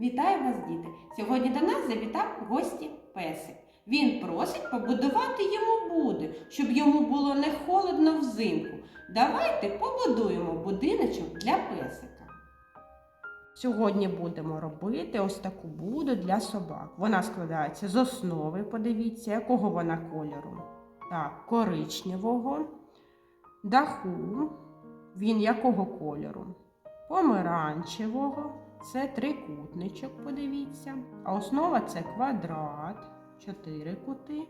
Вітаю вас, діти! Сьогодні до нас завітав гості песик. Він просить побудувати йому буди, щоб йому було не холодно взимку. Давайте побудуємо будиночок для песика. Сьогодні будемо робити ось таку буду для собак. Вона складається з основи, подивіться, якого вона кольору. Так, коричневого, даху, він якого кольору? Помаранчевого, це трикутничок, подивіться. А основа це квадрат, чотири кути.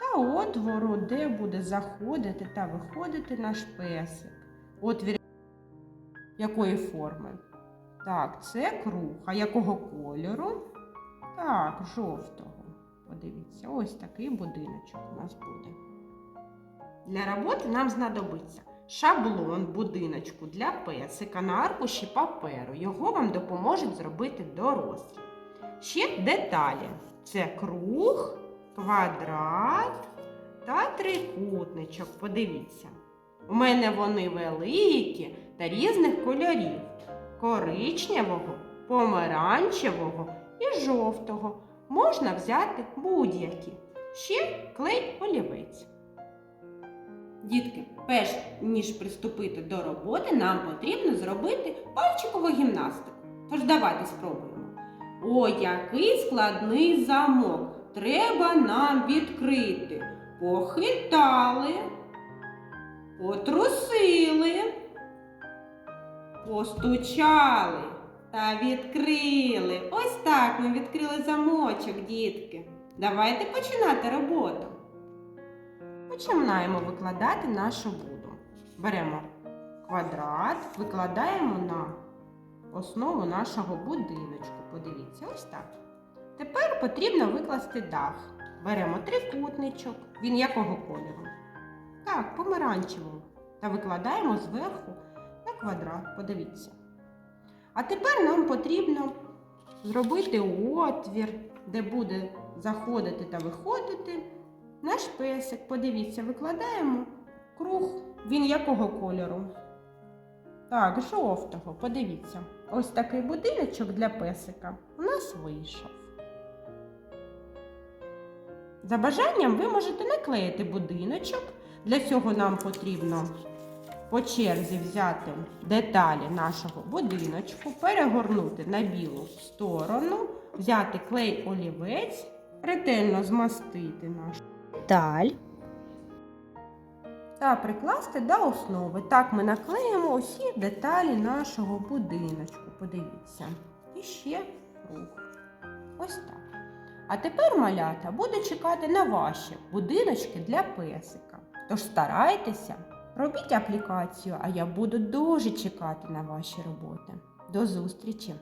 Та отвору, де буде заходити та виходити наш песик. Отвір якої форми? Так, це круг. А якого кольору? Так, жовтого. Подивіться, ось такий будиночок у нас буде. Для роботи нам знадобиться шаблон будиночку для песика на аркуші паперу. Його вам допоможуть зробити дорослі. Ще деталі: це круг, квадрат та трикутничок. Подивіться. У мене вони великі та різних кольорів: коричневого, помаранчевого і жовтого. Можна взяти будь-які. Ще клей олівець. Дітки, перш ніж приступити до роботи, нам потрібно зробити пальчикову гімнастику. Тож давайте спробуємо. О, який складний замок! Треба нам відкрити. Похитали, потрусили, постучали та відкрили. Ось так ми відкрили замочок, дітки. Давайте починати роботу. Починаємо викладати нашу буду. Беремо квадрат, викладаємо на основу нашого будиночку. Подивіться, ось так. Тепер потрібно викласти дах. Беремо трикутничок. Він якого кольору? Так, помаранчевого. Та викладаємо зверху на квадрат. Подивіться. А тепер нам потрібно зробити отвір, де буде заходити та виходити наш песик. Подивіться, викладаємо круг. Він якого кольору? Так, жовтого. Подивіться. Ось такий будиночок для песика у нас вийшов. За бажанням ви можете наклеїти будиночок. Для цього нам потрібно по черзі взяти деталі нашого будиночку, перегорнути на білу сторону, взяти клей олівець, ретельно змастити наш деталь та прикласти до основи. Так ми наклеїмо усі деталі нашого будиночку. Подивіться. І ще круг. Ось так. А тепер малята буде чекати на ваші будиночки для песика. Тож старайтеся, робіть аплікацію, а я буду дуже чекати на ваші роботи. До зустрічі!